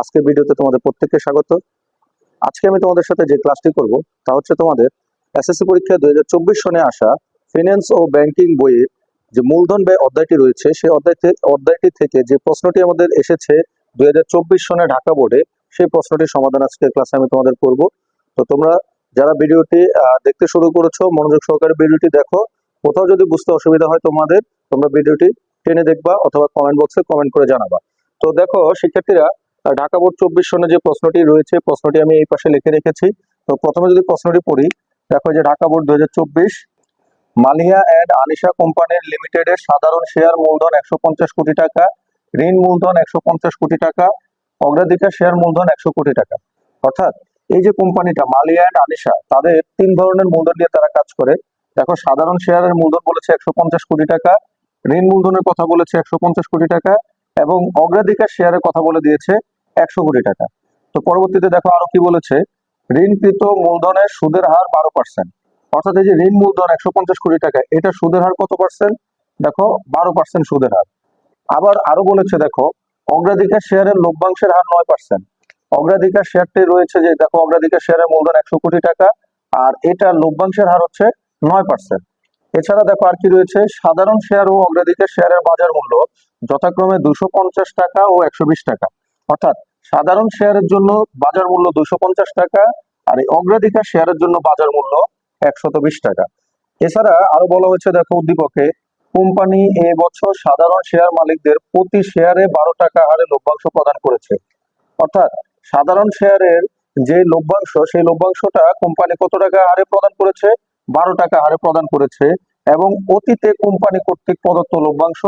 আজকে ভিডিওতে তোমাদের প্রত্যেককে স্বাগত। আজকে আমি তোমাদের সাথে যে ক্লাসটি করব, তা হচ্ছে তোমাদের এসএসসি পরীক্ষা দুই হাজার চব্বিশ সনে আসা ফিনান্স ও ব্যাংকিং বইয়ে যে মূলধন ব্যয় অধ্যায়টি রয়েছে, সেই অধ্যায় অধ্যায়টি থেকে যে প্রশ্নটি আমাদের এসেছে দুই হাজার চব্বিশ সনে ঢাকা বোর্ডে, সেই প্রশ্নটির সমাধান আজকের ক্লাসে আমি তোমাদের করব। তো তোমরা যারা ভিডিওটি দেখতে শুরু করেছ, মনোযোগ সহকারে ভিডিওটি দেখো। কোথাও যদি বুঝতে অসুবিধা হয় তোমাদের, তোমরা ভিডিওটি টেনে দেখবা অথবা কমেন্ট বক্সে কমেন্ট করে জানাবা। তো দেখো, শিক্ষার্থীরা ঢাকা বোর্ড চব্বিশ সনে যে প্রশ্নটি রয়েছে, প্রশ্নটি আমি এই পাশে লিখে রেখেছি। তো প্রথমে যদি প্রশ্নটি পড়ি, দেখো যে ঢাকা বোর্ড দুই হাজার চব্বিশ মালিয়া অ্যান্ড আনিশা কোম্পানির লিমিটেডের সাধারণ শেয়ার মূলধন একশো পঞ্চাশ কোটি টাকা, ঋণ মূলধন একশো পঞ্চাশ কোটি টাকা, অগ্রাধিকার শেয়ার মূলধন একশো কোটি টাকা। অর্থাৎ এই যে কোম্পানিটা মালিয়া অ্যান্ড আনিশা, তাদের তিন ধরনের মূলধন নিয়ে তারা কাজ করে। দেখো, সাধারণ শেয়ারের মূলধন বলেছে একশো পঞ্চাশ কোটি টাকা, ঋণ মূলধনের কথা বলেছে একশো পঞ্চাশ কোটি টাকা, এবং অগ্রাধিকার শেয়ারের কথা বলে দিয়েছে একশো কোটি টাকা। তো পরবর্তীতে দেখো আরও কি বলেছে? ঋণকৃত মূলধনের সুদের হার বারো পার্সেন্ট অর্থাৎ এই যে ঋণ মূলধন একশো পঞ্চাশ কোটি টাকা, এটা সুদের হার কত পার্সেন্ট দেখো, বারো পার্সেন্ট সুদের হার। আবার আরও বলেছে, দেখো, অগ্রাধিকার শেয়ারের লভ্যাংশের হার নয় পার্সেন্ট অগ্রাধিকার শেয়ারটি রয়েছে যে, দেখো, অগ্রাধিকার শেয়ারের মূলধন একশো কোটি টাকা, আর এটা লভ্যাংশের হার হচ্ছে নয় পার্সেন্ট এছাড়া দেখো আর কি রয়েছে? সাধারণ শেয়ার ও অগ্রাধিকার শেয়ারের বাজার মূল্য যথাক্রমে দুশো পঞ্চাশ টাকা ও একশো বিশ টাকা। অর্থাৎ সাধারণ শেয়ারের জন্য বাজার মূল্য দুশো পঞ্চাশ টাকা আর এই অগ্রাধিকার শেয়ারের জন্য বাজার মূল্য একশত টাকা। এছাড়া আরও বলা হয়েছে, দেখো উদ্দীপকে, কোম্পানি এ বছর সাধারণ শেয়ার মালিকদের প্রতি শেয়ারে বারো টাকা হারে লভ্যাংশ প্রদান করেছে। অর্থাৎ সাধারণ শেয়ারের যে লভ্যাংশ, সেই লভ্যাংশটা কোম্পানি কত টাকা হারে প্রদান করেছে? বারো টাকা হারে প্রদান করেছে এবং অতীতে কোম্পানি কর্তৃক প্রদত্ত লভ্যাংশ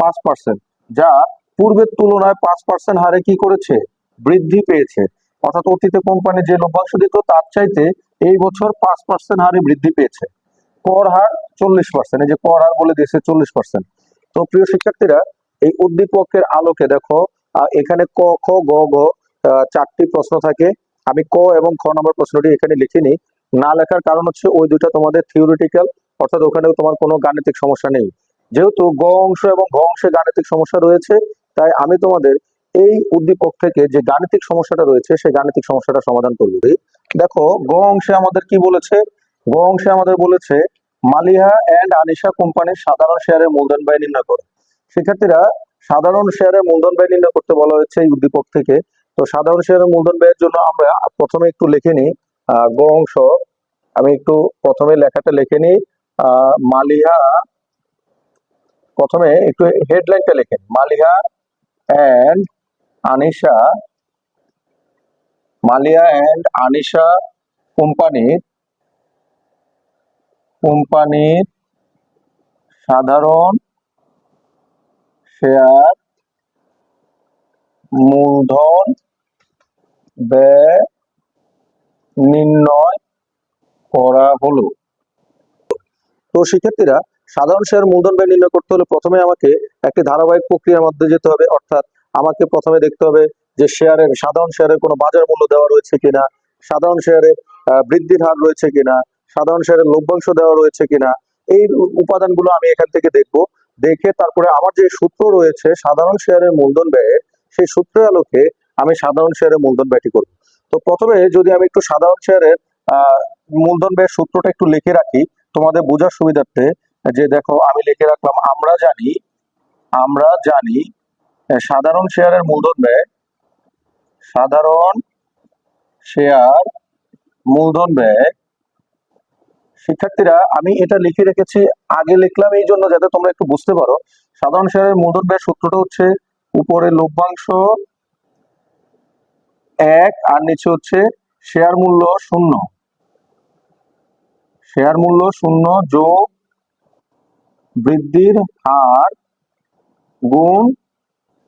পাঁচ পার্সেন্ট যা পূর্বের তুলনায় পাঁচ পার্সেন্ট হারে কি করেছে? বৃদ্ধি পেয়েছে। অর্থাৎ অতীতে কোম্পানি যে লভ্যাংশ দিত, তার চাইতে এই বছর পাঁচ পার্সেন্ট হারে বৃদ্ধি পেয়েছে। কর হার চল্লিশ পার্সেন্ট এই যে কর হার বলে দিয়েছে চল্লিশ পার্সেন্ট তো প্রিয় শিক্ষার্থীরা, এই উদ্দীপকের আলোকে দেখো এখানে ক, খ, গ ঘ চারটি প্রশ্ন থাকে। আমি ক এবং খ নম্বর প্রশ্নটি এখানে লিখিনি। না লেখার কারণ হচ্ছে ওই দুটা তোমাদের থিওরিটিক্যাল অর্থাৎ ওখানেও তোমার কোনো গাণিতিক সমস্যা নেই। যেহেতু গ অংশ এবং ঘ অংশে গাণিতিক সমস্যা রয়েছে তাই আমি তোমাদের এই উদ্দীপক থেকে যে গাণিতিক সমস্যাটা রয়েছে, সেই গাণিতিক সমস্যাটা সমাধান করব। দেখো, গ অংশে আমাদের কি বলেছে? গ অংশে আমাদের বলেছে, মালিহা এন্ড আনিশা কোম্পানির সাধারণ শেয়ারের মূলধন ব্যয় নির্ণয় করো। শিক্ষার্থীরা সাধারণ শেয়ারের মূলধন ব্যয় নির্ণয় করতে বলা হয়েছে এই উদ্দীপক থেকে। তো সাধারণ শেয়ারের মূলধন ব্যয়ের জন্য আমরা প্রথমে একটু লিখে নিই গ অংশ। আমি একটু প্রথমে লেখাটা লিখে নিই মালিহা, প্রথমে একটু হেডলাইনটা লেখেন মালিহা এন্ড আনিশা মালিয়া এন্ড আনিশা কোম্পানির কোম্পানির সাধারণ শেয়ার, মূলধন, ব্যয়, নির্ণয় করা হলো। তো শিক্ষার্থীরা সাধারণ শেয়ার মূলধন ব্যয় নির্ণয় করতে হলে প্রথমে আমাকে একটি ধারাবাহিক প্রক্রিয়ার মধ্যে যেতে হবে। অর্থাৎ আমাকে প্রথমে দেখতে হবে যে শেয়ারের, সাধারণ শেয়ারের কোনো বাজার মূল্য দেওয়া রয়েছে কিনা, সাধারণ শেয়ারের বৃদ্ধির হার রয়েছে কিনা, সাধারণ শেয়ারের লভ্যাংশ দেওয়া রয়েছে কিনা, এই উপাদানগুলো আমি এখান থেকে দেখব। দেখে তারপরে আমার যে সূত্র রয়েছে সাধারণ শেয়ারের মূলধন ব্যয়ের সেই সূত্রের আলোকে আমি সাধারণ শেয়ারের মূলধন ব্যয়টি করব। তো প্রথমে যদি আমি একটু সাধারণ শেয়ারের মূলধন ব্যয়ের সূত্রটা একটু লিখে রাখি, তোমাদের বোঝার সুবিধার্থে যে দেখো, আমি লিখে রাখলাম, আমরা জানি আমরা জানি সাধারণ শেয়ারের মূলধন ব্যয়, সাধারণ শেয়ার মূলধন ব্যয়, শিক্ষার্থীরা, আমি এটা লিখে রেখেছি, আগে লিখলাম এই জন্য যাতে তোমরা একটু বুঝতে পারো। সাধারণ শেয়ারের মূলধন ব্যয় সূত্রটা হচ্ছে উপরে লভ্যাংশ এক, আর নিচে হচ্ছে শেয়ার মূল্য শূন্য। শেয়ার মূল্য শূন্য যোগ বৃদ্ধির হার গুণ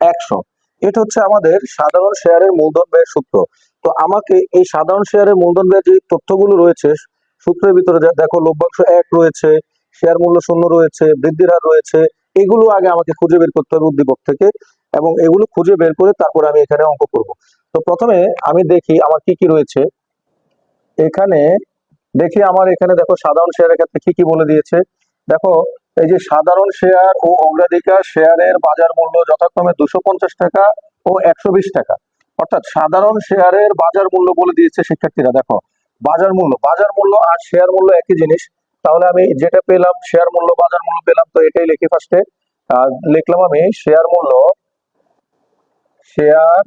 একশো। এটা হচ্ছে আমাদের সাধারণ শেয়ারের মূলধন ব্যয়ের সূত্র। তো আমাকে এই সাধারণ শেয়ারের মূলধন ব্যয়ের যে তথ্যগুলো রয়েছে, সূত্রের ভিতরে দেখো, লভ্যাংশ এক রয়েছে, শেয়ার মূল্য শূন্য রয়েছে, বৃদ্ধির হার রয়েছে, এগুলো আগে আমাকে খুঁজে বের করতে হবে উদ্দীপক থেকে এবং এগুলো খুঁজে বের করে তারপরে আমি এখানে অঙ্ক করব। তো প্রথমে আমি দেখি আমার কি কি রয়েছে। এখানে দেখি আমার এখানে দেখো সাধারণ শেয়ারের ক্ষেত্রে কি কি বলে দিয়েছে। দেখো এই যে সাধারণ শেয়ার ও অগ্রাধিকার শেয়ারের বাজার মূল্য যথাক্রমে দুশো টাকা ও একশো বিশ টাকা। অর্থাৎ সাধারণ শেয়ারের বাজার মূল্য বলে দিয়েছে শিক্ষার্থীরা। দেখো, বাজার মূল্য বাজার মূল্য আর শেয়ার মূল্য একই জিনিস। তাহলে আমি যেটা পেলাম শেয়ার মূল্য, বাজার মূল্য পেলাম, তো এটাই লিখি ফার্স্টে লিখলাম আমি শেয়ার মূল্য শেয়ার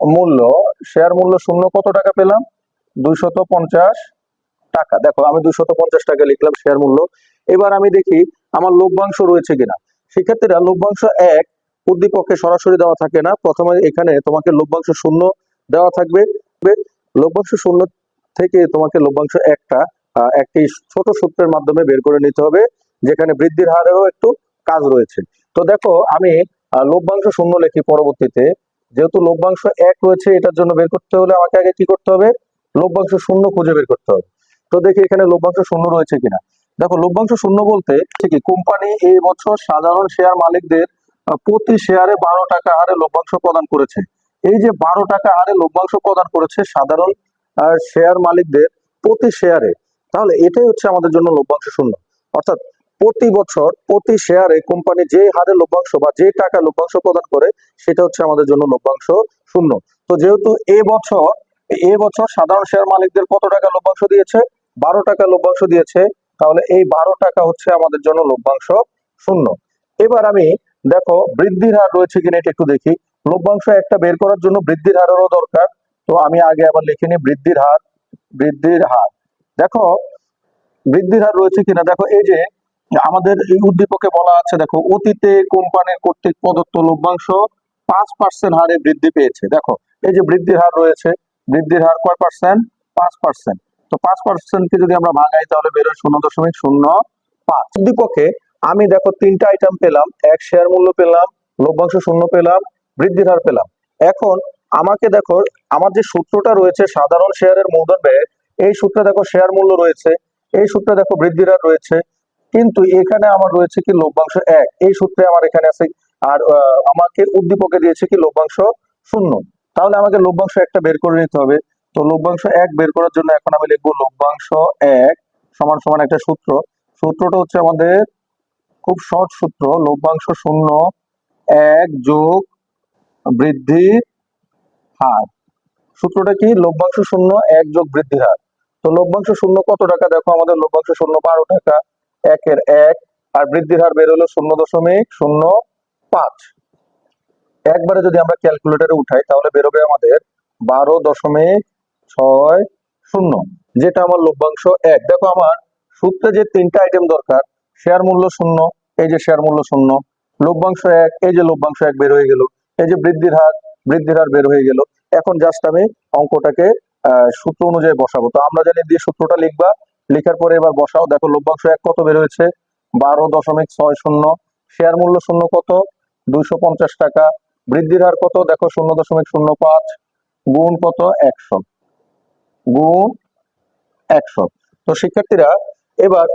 মূল্য শেয়ার মূল্য শূন্য কত টাকা পেলাম? দুইশত টাকা। দেখো, আমি দুইশত টাকা লিখলাম শেয়ার মূল্য। এবার আমি দেখি আমার লভ্যাংশ রয়েছে কিনা। শিক্ষার্থীরা লভ্যাংশ এক উদ্দীপকে সরাসরি দেওয়া থাকে না। প্রথমে এখানে তোমাকে লভ্যাংশ শূন্য দেওয়া থাকবে। লভ্যাংশ শূন্য থেকে তোমাকে লভ্যাংশ একটা একটি ছোট সূত্রের মাধ্যমে বের করে নিতে হবে, যেখানে বৃদ্ধির হারেরও একটু কাজ রয়েছে। তো দেখো, আমি লভ্যাংশ শূন্য লিখি পরবর্তীতে। যেহেতু লভ্যাংশ এক রয়েছে, এটার জন্য বের করতে হলে আমাকে আগে কি করতে হবে? লভ্যাংশ শূন্য খুঁজে বের করতে হবে। তো দেখি এখানে লভ্যাংশ শূন্য রয়েছে কিনা। দেখো, লভ্যাংশ শূন্য বলতে ঠিকই কোম্পানি এই বছর সাধারণ শেয়ার মালিকদের প্রতি শেয়ারে বারো টাকা হারে লভ্যাংশ প্রদান করেছে। এই যে বারো টাকা হারে লভ্যাংশ প্রদান করেছে সাধারণ শেয়ার মালিকদের প্রতি শেয়ারে তাহলে এটাই হচ্ছে আমাদের জন্য লভ্যাংশ শূন্য। অর্থাৎ প্রতি বছর, প্রতি শেয়ারে কোম্পানি যে হারে লভ্যাংশ বা যে টাকা লভ্যাংশ প্রদান করে, সেটা হচ্ছে আমাদের জন্য লভ্যাংশ শূন্য। তো যেহেতু এ বছর এ বছর সাধারণ শেয়ার মালিকদের কত টাকা লভ্যাংশ দিয়েছে? বারো টাকা লভ্যাংশ দিয়েছে। তাহলে এই বারো টাকা হচ্ছে আমাদের জন্য লভ্যাংশ শূন্য। এবার আমি দেখো বৃদ্ধির হার রয়েছে কিনা এটা একটু দেখি। লভ্যাংশ একটা বের করার জন্য বৃদ্ধির হারেরও দরকার। তো আমি আগে আবার লিখে নিই বৃদ্ধির হার বৃদ্ধির হার। দেখো বৃদ্ধির হার রয়েছে কিনা? দেখো এই যে আমাদের এই উদ্দীপকে বলা আছে, দেখো অতীতে কোম্পানির কর্তৃক প্রদত্ত লভ্যাংশ পাঁচ পার্সেন্ট হারে বৃদ্ধি পেয়েছে। দেখো এই যে বৃদ্ধির হার রয়েছে, বৃদ্ধির হার কয় পার্সেন্ট পাঁচ পার্সেন্ট তো পাঁচ পার্সেন্টকে যদি আমরা ভাগাই তাহলে বেরোয় শূন্য দশমিক শূন্য পাঁচ। উদ্দীপকে আমি দেখো তিনটা আইটেম পেলাম, এক শেয়ার মূল্য পেলাম, লভ্যাংশ শূন্য পেলাম, বৃদ্ধির হার পেলাম। এখন আমাকে দেখো, আমার যে সূত্রটা রয়েছে সাধারণ শেয়ারের মূলধন ব্যয়, এই সূত্রে দেখো শেয়ার মূল্য রয়েছে, এই সূত্রে দেখো বৃদ্ধির হার রয়েছে, কিন্তু এখানে আমার রয়েছে কি লভ্যাংশ এক, এই সূত্রে আমার এখানে আছে, আর আমাকে উদ্দীপকে দিয়েছে কি লভ্যাংশ শূন্য। তাহলে আমাকে লভ্যাংশ একটা বের করে নিতে হবে। তো লভ্যাংশ এক বের করার জন্য এখন আমি লিখব লভ্যাংশ এক সমান সমান একটা সূত্র। সূত্রটা হচ্ছে আমাদের খুব সহজ সূত্র, লভ্যাংশ শূন্য এক যোগ বৃদ্ধির হার। সূত্রটা কি? লভ্যাংশ শূন্য এক যোগ বৃদ্ধির হার। তো লভ্যাংশ শূন্য কত টাকা? দেখো আমাদের লভ্যাংশ শূন্য বারো টাকা। একের এক আর বৃদ্ধির হার বের হলো শূন্য দশমিক শূন্য পাঁচ। একবারে যদি আমরা ক্যালকুলেটরে উঠাই তাহলে বেরোবে আমাদের বারো দশমিক ছয় শূন্য, যেটা আমার লভ্যাংশ এক। দেখো আমার সূত্রে যে তিনটা আইটেম দরকার শেয়ার মূল্য শূন্য, এই যে শেয়ার মূল্য শূন্য, লভ্যাংশ এক, এই যে লভ্যাংশ এক বের হয়ে গেল, এই যে বৃদ্ধির হার বৃদ্ধির হার বের হয়ে গেল। এখন জাস্ট আমি অঙ্কটাকে সূত্র অনুযায়ী বসাবো। তো আমরা জানি দিয়ে সূত্রটা লিখবা, লেখার পরে এবার বসাও। দেখো লভ্যাংশ এক কত বের হয়েছে? বারো দশমিক ছয় শূন্য। শেয়ার মূল্য শূন্য কত? দুইশো পঞ্চাশ টাকা। বৃদ্ধির হার কত? দেখো শূন্য দশমিক শূন্য পাঁচ, গুণ কত? একশো। গুণ একশো। তো শিক্ষার্থীরা, এবার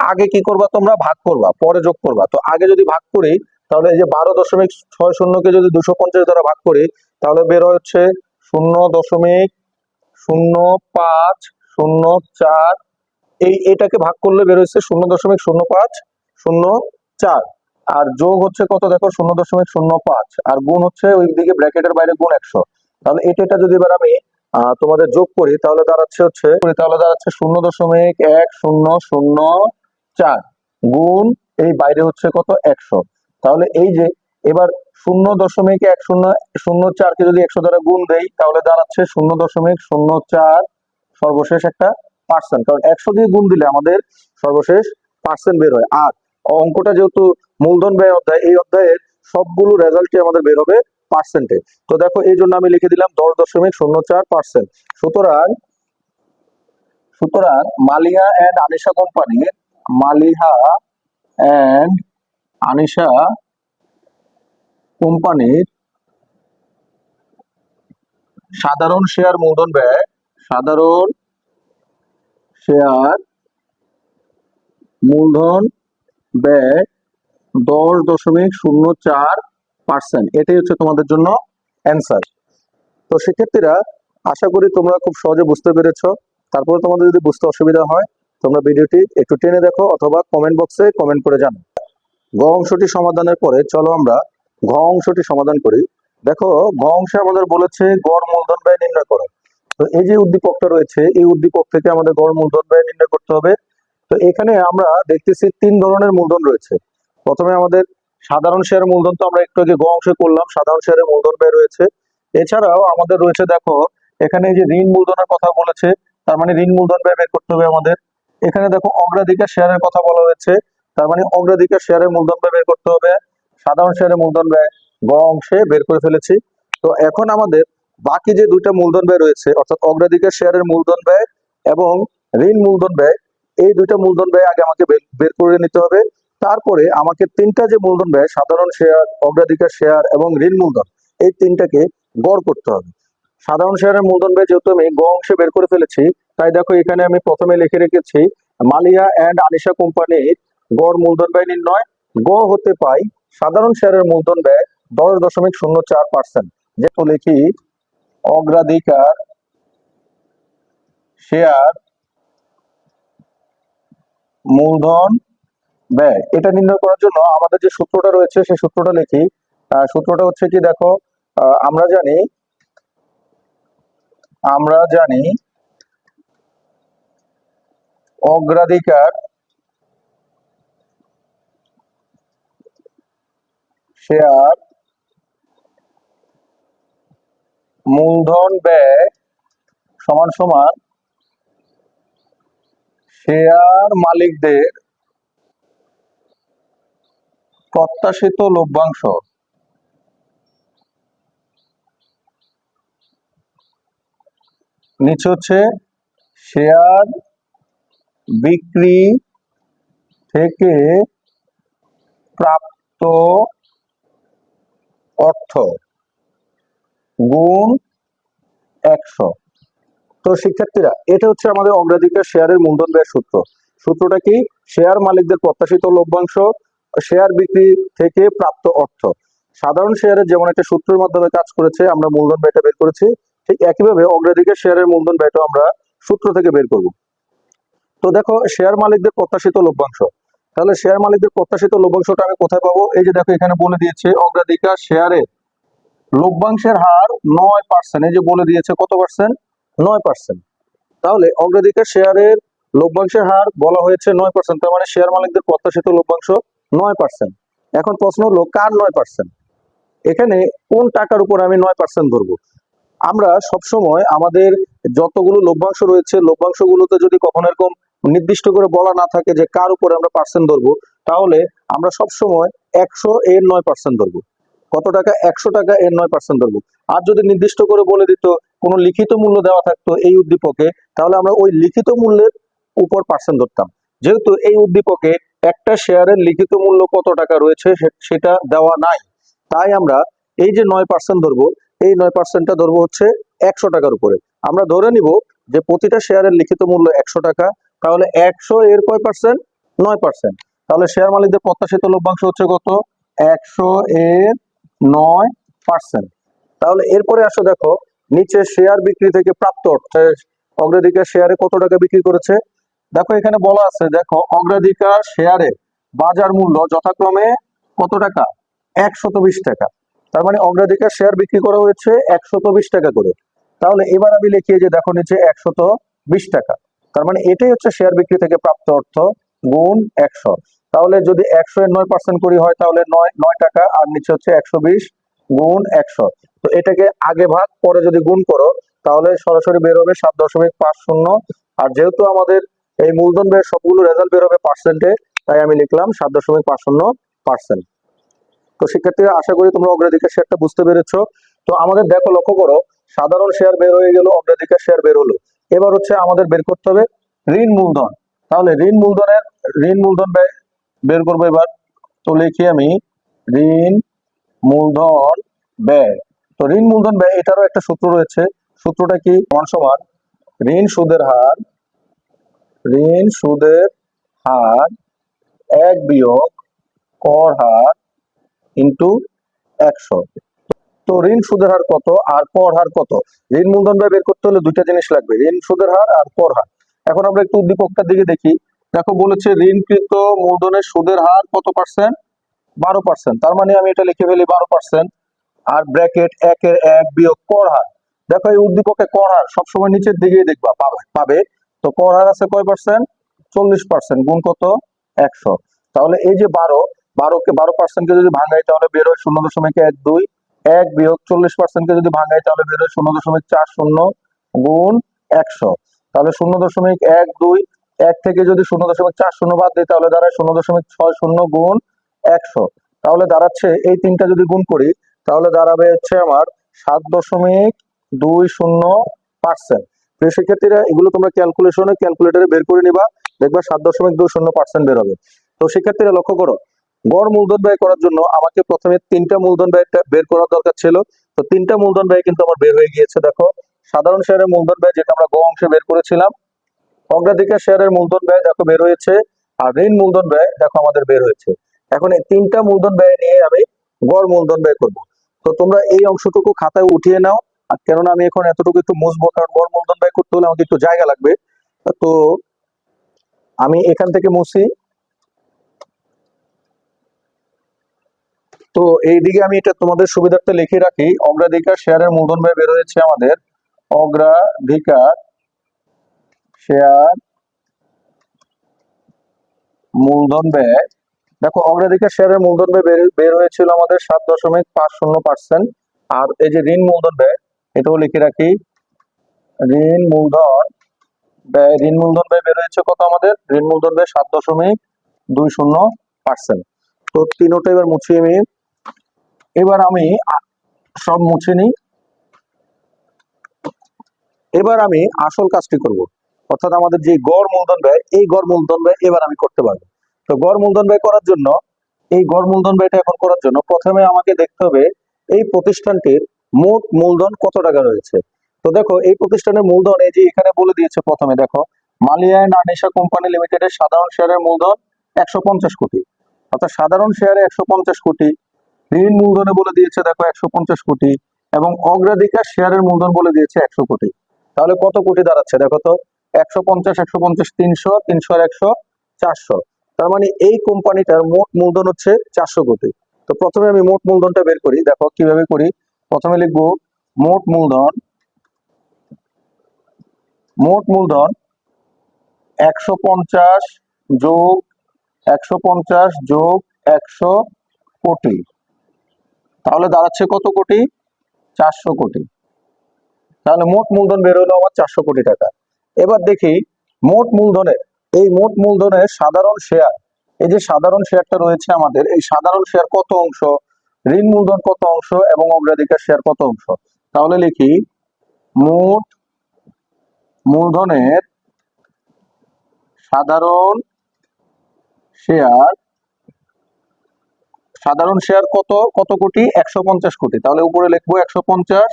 আগে কি করবা তোমরা? ভাগ করবা, পরে যোগ করবা। তো আগে যদি ভাগ করি, তাহলে এই যে বারো দশমিক ছয় শূন্যকে যদি দুশো পঞ্চাশ দ্বারা ভাগ করি, তাহলে বের হচ্ছে শূন্য দশমিক শূন্য পাঁচ শূন্য চার। এই এটাকে ভাগ করলে বের হচ্ছে শূন্য দশমিক শূন্য পাঁচ শূন্য চার। আর যোগ হচ্ছে কত দেখো? শূন্য দশমিক শূন্য পাঁচ। আর গুণ হচ্ছে ওই দিকে ব্র্যাকেটের বাইরে গুণ একশো। তাহলে এটা এটা যদি এবার আমি তোমাদের যোগ করি, তাহলে দাঁড়াচ্ছে হচ্ছে তাহলে দাঁড়াচ্ছে শূন্য দশমিক এক শূন্য শূন্য চার গুণ এই বাইরে হচ্ছে কত? একশো। তাহলে এই যে এবার শূন্য দশমিক এক শূন্য শূন্য চারকে যদি একশো দ্বারা গুণ দেই, তাহলে দাঁড়াচ্ছে শূন্য দশমিক শূন্য চার সর্বশেষ একটা পার্সেন্ট কারণ একশো দিয়ে গুণ দিলে আমাদের সর্বশেষ পার্সেন্ট বের হয়। আর অঙ্কটা যেহেতু মূলধন ব্যয় অধ্যায়, এই অধ্যায়ের সবগুলো রেজাল্টই আমাদের বের হবে পার্সেন্টে। তো দেখো, এই জন্য আমি লিখে দিলাম দশ দশমিক শূন্য চার পার্সেন্ট। সুতরাং সুতরাং মালিহা অ্যান্ড আনিশা কোম্পানির মালিহা অ্যান্ড আনিশা কোম্পানির সাধারণ শেয়ার মূলধন ব্যয়, সাধারণ শেয়ার মূলধন ব্যয় দশ দশমিক শূন্য চার পার্সেন্ট, এটাই হচ্ছে তোমাদের জন্য অ্যান্সার। তো শিক্ষার্থীরা আশা করি তোমরা খুব সহজে বুঝতে পেরেছ। তারপরে তোমাদের যদি বুঝতে অসুবিধা হয়, তোমরা ভিডিওটি একটু টেনে দেখো অথবা কমেন্ট বক্সে কমেন্ট করে জানো। গ অংশটি সমাধানের পরে চলো আমরা ঘ অংশটি সমাধান করি। দেখো গ অংশে আমাদের বলেছে গড় মূলধন ব্যয় নির্ণয় করো। তো এই যে উদ্দীপকটা রয়েছে, এই উদ্দীপক থেকে আমাদের গড় মূলধন ব্যয় নির্ণয় করতে হবে। তো এখানে আমরা দেখতেছি তিন ধরনের মূলধন রয়েছে। প্রথমে আমাদের সাধারণ শেয়ারের মূলধন তো আমরা একটু আগে গ অংশে করলাম, সাধারণ শেয়ারের মূলধন ব্যয় রয়েছে এছাড়াও আমাদের রয়েছে দেখো, এখানে যে ঋণ মূলধনের কথা বলেছে, তার মানে ঋণ মূলধন ব্যয় বের করতে হবে আমাদের। এখানে দেখো অগ্রাধিকার শেয়ারের কথা বলা হয়েছে, তার মানে অগ্রাধিকার শেয়ারের মূলধন ব্যয় বের করতে হবে, সাধারণ শেয়ারের মূলধন ব্যয় গ অংশে বের করে ফেলেছি। তো এখন আমাদের বাকি যে দুইটা মূলধন ব্যয় রয়েছে, অর্থাৎ অগ্রাধিকার শেয়ারের মূলধন ব্যয় এবং ঋণ মূলধন ব্যয়, এই দুইটা মূলধন ব্যয় আগে আমাকে বের- বের করে নিতে হবে। তারপরে আমাকে তিনটা যে মূলধন ব্যয়, সাধারণ শেয়ার অগ্রাধিকার শেয়ার এবং ঋণ মূলধন, এই তিনটাকে গড় করতে হবে। সাধারণ শেয়ারের মূলধন ব্যয় যেহেতু আমি গ অংশে বের করে ফেলেছি, তাই দেখো এখানে আমি প্রথমে লিখে রেখেছি, মালিয়া অ্যান্ড আনিশা কোম্পানির গড় মূলধন ব্যয় নির্ণয়, গ হতে পাই সাধারণ শেয়ারের মূলধন ব্যয় দশ দশমিক শূন্য চার পার্সেন্ট যেহেতু লিখি অগ্রাধিকার শেয়ার মূলধন ব্যয় এটা নির্ণয় করার জন্য আমাদের যে সূত্রটা রয়েছে, সেই সূত্রটা লিখি। সূত্রটা হচ্ছে কি, দেখো আমরা জানি আমরা জানি অগ্রাধিকার শেয়ার মূলধন ব্যয় সমান সমান শেয়ার মালিকদের প্রত্যাশিত লভ্যাংশ। নিচে হচ্ছে শেয়ার বিক্রি থেকে প্রাপ্ত অর্থ গুণ একশো। তো শিক্ষার্থীরা, এটা হচ্ছে আমাদের অগ্রাধিকার শেয়ারের মূলধন ব্যয় সূত্র। সূত্রটা কি? শেয়ার মালিকদের প্রত্যাশিত লভ্যাংশ শেয়ার বিক্রি থেকে প্রাপ্ত অর্থ। সাধারণ শেয়ারের যেমন একটা সূত্রের মাধ্যমে কাজ করেছে, আমরা মূলধন ব্যয়টা বের করেছি, ঠিক একইভাবে অগ্রাধিকার শেয়ারের মূলধন ব্যয়টা আমরা সূত্র থেকে বের করব। তো দেখো, শেয়ার মালিকদের প্রত্যাশিত লভ্যাংশ। তাহলে শেয়ার মালিকদের প্রত্যাশিত লভ্যাংশটা আমি কোথায় পাবো? এই যে দেখো, এখানে বলে দিয়েছে অগ্রাধিকার শেয়ারে। লভ্যাংশের হার নয় পার্সেন্ট এই যে বলে দিয়েছে কত পার্সেন্ট নয় পার্সেন্ট তাহলে অগ্রাধিকার শেয়ারের লভ্যাংশের হার বলা হয়েছে নয় পার্সেন্ট তার মানে শেয়ার মালিকদের প্রত্যাশিত লভ্যাংশ নয় পার্সেন্ট এখন প্রশ্ন হলো, কার নয় পার্সেন্ট এখানে কোন টাকার উপর আমি নয় পার্সেন্ট ধরবো? আমরা সবসময় আমাদের যতগুলো লভ্যাংশ রয়েছে, লভ্যাংশগুলোতে যদি কখনো এরকম নির্দিষ্ট করে বলা না থাকে যে কার উপরে আমরা পার্সেন্ট ধরবো, তাহলে আমরা সবসময় একশো এর নয় পার্সেন্ট ধরবো। কত টাকা? একশো টাকা এর নয় পার্সেন্ট ধরবো। আর যদি নির্দিষ্ট করে বলে দিত, কোনো লিখিত মূল্য দেওয়া থাকতো এই উদ্দীপকে, তাহলে আমরা ওই লিখিত মূল্যের উপর পার্সেন্ট ধরতাম। যেহেতু এই উদ্দীপকে একটা শেয়ারের লিখিত মূল্য কত টাকা রয়েছে সেটা দেওয়া নাই। তাই আমরা এই যে নয় পার্সেন্ট ধরবো, এই নয় পার্সেন্টটা ধরবো হচ্ছে একশো টাকার উপরে। আমরা ধরে নিব যে প্রতিটা শেয়ারের লিখিত মূল্য একশো টাকা, তাহলে একশো এর কয় পার্সেন্ট নয় পার্সেন্ট তাহলে শেয়ার মালিকদের প্রত্যাশিত লভ্যাংশ হচ্ছে কত? একশো এর নয় পার্সেন্ট তাহলে এরপরে আসো দেখো, নিচে শেয়ার বিক্রি থেকে প্রাপ্ত অর্থ অগ্রাধিকার শেয়ারে কত টাকা বিক্রি করেছে? দেখো, এখানে বলা আছে, দেখো, অগ্রাধিকার শেয়ারে বাজার মূল্য যথাক্রমে কত টাকা? একশত বিশ টাকা। তার মানে অগ্রাধিকার শেয়ার বিক্রি করা হয়েছে একশত বিশ টাকা করে। তাহলে এবার আমি লিখি যে দেখো নিচে একশত বিশ টাকা। তার মানে এটাই হচ্ছে শেয়ার বিক্রি থেকে প্রাপ্ত অর্থ গুণ একশো। তাহলে যদি একশো এর নয় পার্সেন্ট করি হয়, তাহলে নয় নয় টাকা, আর নিচে হচ্ছে একশো বিশ গুণ একশো। তো এটাকে আগে ভাগ, পরে যদি গুণ করো, তাহলে সরাসরি বের হবে সাত দশমিক পাঁচ শূন্য। আর যেহেতু আমাদের এই মূলধন ব্যয়ের সবগুলো রেজাল্ট বের হবে পার্সেন্টে তাই আমি লিখলাম সাত দশমিক পাঁচ শূন্য পার্সেন্ট তো শিক্ষার্থীরা, আশা করি তোমরা অগ্রাধিকার শেয়ারটা বুঝতে পেরেছ। তো আমাদের দেখো, লক্ষ্য করো, সাধারণ শেয়ার বের হয়ে গেল, অগ্রাধিকার শেয়ার বের হলো। এবার হচ্ছে আমাদের বের করতে হবে ঋণ মূলধন। তাহলে ঋণ মূলধনের, ঋণ মূলধন ব্যয় বের করব এবার। তো লিখি আমি, ঋণ মূলধন ব্যয়। তো ঋণ মূলধন ব্যয়, এটারও একটা সূত্র রয়েছে। সূত্রটা কি? সমান সমান ঋণ সুদের হার ঋণ সুদের হার এক বিয়োগ কর হার ইন্টু একশো। তো ঋণ সুদের হার কত আর কর হার কত? ঋণ মূলধন ব্যয় বের করতে হলে দুইটা জিনিস লাগবে, ঋণ সুদের হার আর কর হার। এখন আমরা একটু উদ্দীপকটার দিকে দেখি। দেখো বলেছে ঋণকৃত মূলধনের সুদের হার কত পার্সেন্ট বারো পার্সেন্ট তার মানে আমি এটা লিখে ফেলি বারো পার্সেন্ট আর ব্র্যাকেট একের এক বিয়োগ কর হার। দেখো এই উদ্দীপকে কর হার সবসময় নিচের দিকেই দেখবা, পাবে পাবে। তো কর হার আছে কয় পার্সেন্ট চল্লিশ পার্সেন্ট গুণ কত? একশো। তাহলে এই যে বারো, বারোকে, বারো পার্সেন্টকে যদি ভাঙাই তাহলে বের হয় শূন্য দশমিক এক দুই। এক বিয়োগ চল্লিশ পার্সেন্টকে যদি ভাঙাই তাহলে বের হয় শূন্য দশমিক চার শূন্য গুণ একশো। তাহলে শূন্য দশমিক এক দুই, এক থেকে যদি শূন্য দশমিক চার শূন্য বাদ দিই তাহলে দাঁড়ায় শূন্য দশমিক ছয় শূন্য গুণ একশো। তাহলে দাঁড়াচ্ছে, এই তিনটা যদি গুণ করি তাহলে দাঁড়াবে হচ্ছে আমার সাত দশমিক দুই শূন্য পার্সেন্ট শিক্ষার্থীরা এগুলো তোমরা ক্যালকুলেশনে ক্যালকুলেটরে বের করে নিবা, দেখবা সাত দশমিক দুই শূন্য পার্সেন্ট বের হবে। তো শিক্ষার্থীরা লক্ষ্য করো, গড় মূলধন ব্যয় করার জন্য আমাকে প্রথমে তিনটা মূলধন ব্যয়টা বের করার দরকার ছিল। তো তিনটা মূলধন ব্যয় কিন্তু আমার বের হয়ে গিয়েছে, দেখো। সাধারণ শেয়ারের মূলধন ব্যয় যেটা আমরা গ অংশে বের করেছিলাম, অগ্রাধিকার শেয়ারের মূলধন ব্যয় দেখো বের হয়েছে, আর ঋণ মূলধন ব্যয় দেখো আমাদের বের হয়েছে। এখন এই তিনটা মূলধন ব্যয় নিয়ে আমি গড় মূলধন ব্যয় করব। তো তোমরা এই অংশটুকু খাতায় উঠিয়ে নাও কেননা আমি এখন এতটুকু একটু মুছবো, কারণ গড় মূলধন ব্যয় করতে হলে আমাকে একটু জায়গা লাগবে। তো আমি এখান থেকে মুছি। তো এইদিকে আমি এটা তোমাদের সুবিধার্থে লিখে রাখি। অগ্রাধিকার শেয়ারের মূলধন ব্যয় বের হয়েছে আমাদের। অগ্রাধিকার শেয়ার মূলধন ব্যয়। দেখো অগ্রাধিকার শেয়ারের মূলধন ব্যয় বের হয়েছিল আমাদের সাত দশমিক পাঁচ শূন্য পার্সেন্ট। আর এই যে ঋণ মূলধন ব্যয় এটাও লিখে রাখি। ঋণ মূলধন ব্যয় ঋণ মূলধন ব্যয় বের হয়েছে কত আমাদের? ঋণ মূলধন ব্যয় সাত দশমিক দুই শূন্য পার্সেন্ট তো তিনোটা এবার মুছিয়ে নিই। এবার আমি সব মুছে নিই। এবার আমি আসল কাজটি করব। অর্থাৎ আমাদের যে গড় মূলধন ব্যয়, এই গড় মূলধন ব্যয় এবার আমি করতে পারব। তো গড় মূলধন ব্যয় করার জন্য, এই গড় মূলধন ব্যয়টা এখন করার জন্য প্রথমে আমাকে দেখতে হবে এই প্রতিষ্ঠানটির মোট মূলধন কত টাকা রয়েছে? তো দেখো, এই প্রতিষ্ঠানের মূলধন এই যে এখানে বলে দিয়েছে প্রথমে, দেখো মালিয়ান আনিশা কোম্পানি লিমিটেডের সাধারণ শেয়ারের মূলধন একশো পঞ্চাশ কোটি। অর্থাৎ সাধারণ শেয়ারে একশো পঞ্চাশ কোটি, ঋণ মূলধনে বলে দিয়েছে, দেখো, একশো পঞ্চাশ কোটি, এবং অগ্রাধিকার শেয়ারের মূলধন বলে দিয়েছে একশো কোটি। তাহলে কত কোটি দাঁড়াচ্ছে? দেখো তো, একশো পঞ্চাশ একশো পঞ্চাশ, তিনশো তিনশো আর একশো, চারশো। তার মানে এই কোম্পানিটার মোট মূলধন হচ্ছে চারশো কোটি। তো প্রথমে আমি মোট মূলধনটা বের করি, দেখো, কীভাবে করি? প্রথমে লিখব মোট মূলধন মোট মূলধন একশো পঞ্চাশ যোগ একশো পঞ্চাশ যোগ একশো কোটি। তাহলে দাঁড়াচ্ছে কত কোটি? চারশো কোটি। তাহলে মোট মূলধন বের হলো আমার চারশো কোটি টাকা। এবার দেখি মোট মূলধনের, এই মোট মূলধনের সাধারণ শেয়ার এই যে সাধারণ শেয়ারটা রয়েছে আমাদের, এই সাধারণ শেয়ার কত অংশ? ঋণ মূলধন কত অংশ এবং অগ্রাধিকার শেয়ার কত অংশ? তাহলে লিখি, মোট মূলধনের সাধারণ শেয়ার সাধারণ শেয়ার কত কত কোটি? একশো পঞ্চাশ কোটি। তাহলে উপরে লিখব একশো পঞ্চাশ,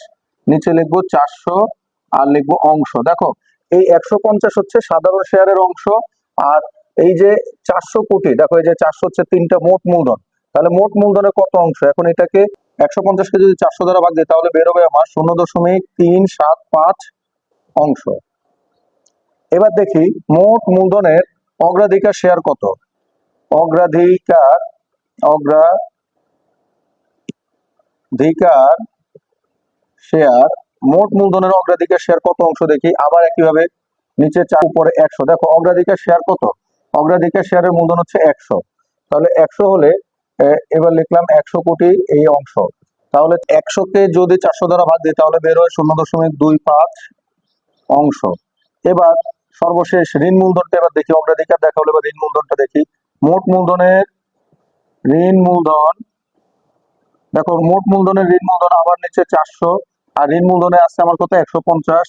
নিচে লিখব চারশো, আর লিখব অংশ। দেখো, এই একশো পঞ্চাশ হচ্ছে সাধারণ শেয়ারের অংশ, আর এই যে চারশো কোটি, দেখো এই যে চারশো হচ্ছে তিনটা মোট মূলধন। তাহলে মোট মূলধনের কত অংশ? এখন এটাকে একশো পঞ্চাশকে যদি চারশো দ্বারা ভাগ দিই, তাহলে বেরোবে আমার শূন্য দশমিক তিন সাত পাঁচ অংশ। এবার দেখি মোট মূলধনের অগ্রাধিকার শেয়ার কত? অগ্রাধিকার অগ্রাধিকার শেয়ার মোট মূলধনের অগ্রাধিকার শেয়ার কত অংশ দেখি? আবার একইভাবে নিচে চার, উপরে একশো। দেখো, অগ্রাধিকার শেয়ার কত? অগ্রাধিকার শেয়ারের মূলধন হচ্ছে একশো। তাহলে একশো হলে এবার লিখলাম একশো কোটি এই অংশ। তাহলে একশোকে যদি চারশো দ্বারা ভাগ দিই, তাহলে বের হয় শূন্য দশমিক দুই পাঁচ অংশ। এবার সর্বশেষ ঋণ মূলধনটা এবার দেখি, অগ্রাধিকার দেখা হলে এবার ঋণ মূলধনটা দেখি। মোট মূলধনের ঋণ মূলধন, দেখো মোট মূলধনের ঋণ মূলধন আবার নিচে চারশো, আর ঋণ মূলধনে আছে আমার কত? একশো পঞ্চাশ।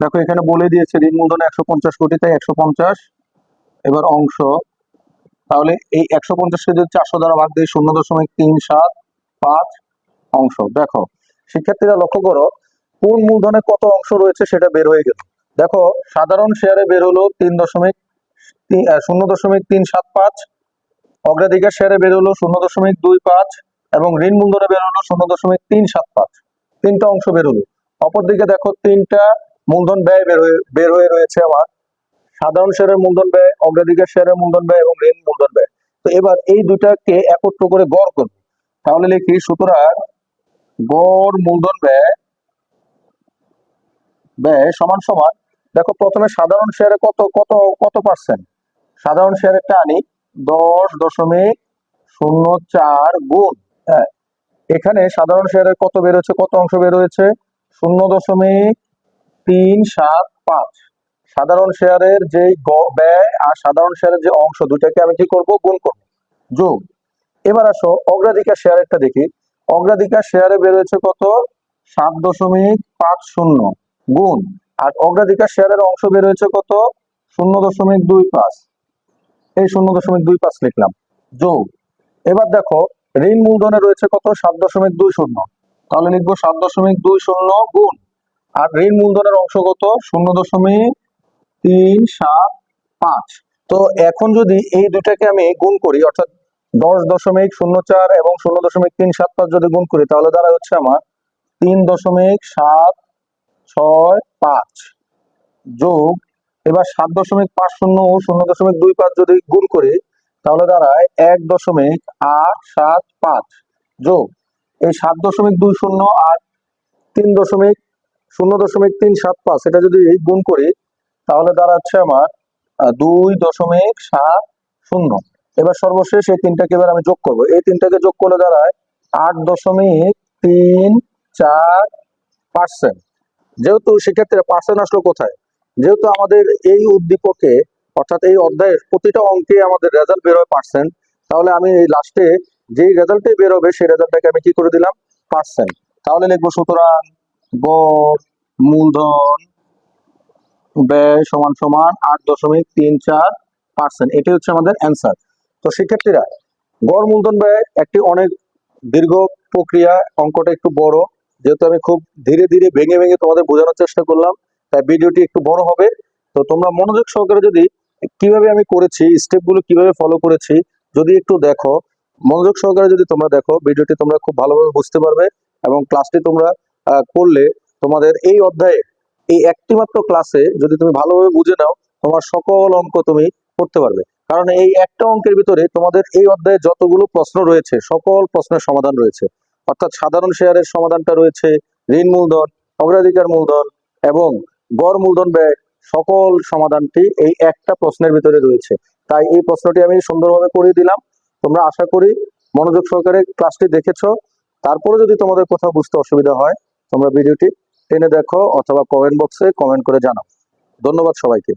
দেখো এখানে বলে দিয়েছে ঋণ মূলধনে একশো পঞ্চাশ কোটি, তাই একশো পঞ্চাশ। এবার অংশ। তাহলে এই একশো পঞ্চাশকে যদি চারশো দ্বারা ভাগ দিই শূন্য দশমিক তিন সাত পাঁচ অংশ। দেখো, শিক্ষার্থীরা লক্ষ্য করো, কোন মূলধনে কত অংশ রয়েছে সেটা বের হয়ে গেল। দেখো, সাধারণ শেয়ারে বের হলো তিন দশমিক শূন্য দশমিক তিন সাত পাঁচ, অগ্রাধিকার শেয়ারে বের হলো শূন্য দশমিক দুই পাঁচ, এবং ঋণ মূলধনে বের হলো শূন্য দশমিক তিন সাত পাঁচ। তিনটা অংশ বের হলো। অপরদিকে দেখো, তিনটা মূলধন ব্যয় বের হয়ে বের হয়ে রয়েছে আমার সাধারণ শেয়ারের মূলধন ব্যয়, অগ্রাধিকার শেয়ারের মূলধন ব্যয় এবং ঋণ মূলধন ব্যয়। তো এবার এই দুটাকে একত্র করে গড় করব। তাহলে লিখি, সুতরাং গড় মূলধন ব্যয় ব্যয় সমান সমান, দেখো প্রথমে সাধারণ শেয়ারে কত কত কত পার্সেন্ট সাধারণ শেয়ারেরটা আনি দশ দশমিক শূন্য চার গুণ হ্যাঁ। এখানে সাধারণ শেয়ারের কত বেরোচ্ছে কত অংশ বের হয়েছে? শূন্য দশমিক তিন সাত পাঁচ। সাধারণ শেয়ারের যে ব্যয় আর সাধারণ শেয়ারের যে অংশ দুটাকে আমি কি করব? গুণ করব। যোগ। এবার আসো, অগ্রাধিকার শেয়ারেরটা দেখি। অগ্রাধিকার শেয়ারে বের হয়েছে কত? সাত দশমিক পাঁচ শূন্য। গুণ। আর অগ্রাধিকার শেয়ারের অংশ বের হয়েছে কত? শূন্য দশমিক দুই পাঁচ। এই শূন্য দশমিক দুই পাঁচ লিখলাম। যোগ। এবার দেখো, ঋণ মূলধনে রয়েছে কত? সাত দশমিক দুই শূন্য। তাহলে লিখব সাত দশমিক দুই শূন্য গুণ। আর ঋণ মূলধনের অংশ কত? শূন্য দশমিক তিন, সাত, পাঁচ। তো এখন যদি এই দুটাকে আমি গুণ করি, অর্থাৎ দশ দশমিক শূন্য চার এবং শূন্য দশমিক তিন সাত পাঁচ যদি গুণ করি, তাহলে দ্বারা হচ্ছে আমার তিন দশমিক সাত ছয় পাঁচ যোগ, এবার সাত দশমিক পাঁচ শূন্য ও শূন্য দশমিক দুই পাঁচ যদি গুণ করি, তাহলে দাঁড়ায় এক দশমিক আট সাত পাঁচ যোগ। এই সাত দশমিক দুই শূন্য আর তিন দশমিক শূন্য দশমিক তিন সাত পাঁচ, এটা যদি গুণ করি তাহলে দাঁড়াচ্ছে আমার দুই দশমিক সাত শূন্য। এবার সর্বশেষ এই তিনটাকে এবার আমি যোগ করব। এই তিনটাকে যোগ করলে দাঁড়ায় আট দশমিক তিন চার পার্সেন্ট। যেহেতু সেক্ষেত্রে পার্সেন্ট আসলো কোথায়? যেহেতু আমাদের এই উদ্দীপকে, অর্থাৎ এই অধ্যায়ের প্রতিটা অঙ্কে আমাদের রেজাল্ট বেরোয় পার্সেন্ট, তাহলে আমি এই লাস্টে যেই রেজাল্টে বেরোবে, সেই রেজাল্টটাকে আমি কি করে দিলাম? পার্সেন্ট। তাহলে লিখব সুতরাং গড় মূলধন ব্যয় সমান সমান আট দশমিক তিন চার পার্সেন্ট এটাই হচ্ছে আমাদের অ্যান্সার তো শিক্ষার্থীরা গড় মূলধন ব্যয় একটি অনেক দীর্ঘ প্রক্রিয়া, অঙ্কটা একটু বড়। যেহেতু আমি খুব ধীরে ধীরে ভেঙে ভেঙে তোমাদের বোঝানোর চেষ্টা করলাম, তাই ভিডিওটি একটু বড় হবে। তো তোমরা মনোযোগ সহকারে যদি কীভাবে আমি করেছি স্টেপগুলো কীভাবে ফলো করেছি, যদি একটু দেখো, মনোযোগ সহকারে যদি তোমরা দেখো, ভিডিওটি তোমরা খুব ভালোভাবে বুঝতে পারবে এবং ক্লাসটি তোমরা করলে তোমাদের এই অধ্যায়ে এই একটি মাত্র ক্লাসে যদি তুমি ভালোভাবে বুঝে নাও, তোমার সকল অঙ্ক তুমি করতে পারবে। কারণ এই একটা অঙ্কের ভিতরে তোমাদের এই অধ্যায়ে যতগুলো প্রশ্ন রয়েছে, সকল প্রশ্নের সমাধান রয়েছে। অর্থাৎ সাধারণ শেয়ারের সমাধানটা রয়েছে, ঋণ মূলধন, অগ্রাধিকার মূলধন এবং গড় মূলধন ব্যয়, সকল সমাধানটি এই একটা প্রশ্নের ভিতরে রয়েছে। তাই এই প্রশ্নটি আমি সুন্দরভাবে করে দিলাম। তোমরা আশা করি মনোযোগ সহকারে ক্লাসটি দেখেছ। তারপরে যদি তোমাদের কোথাও বুঝতে অসুবিধা হয়, তোমরা ভিডিওটি টেনে দেখো অথবা কমেন্ট বক্সে কমেন্ট করে জানাও। ধন্যবাদ সবাইকে।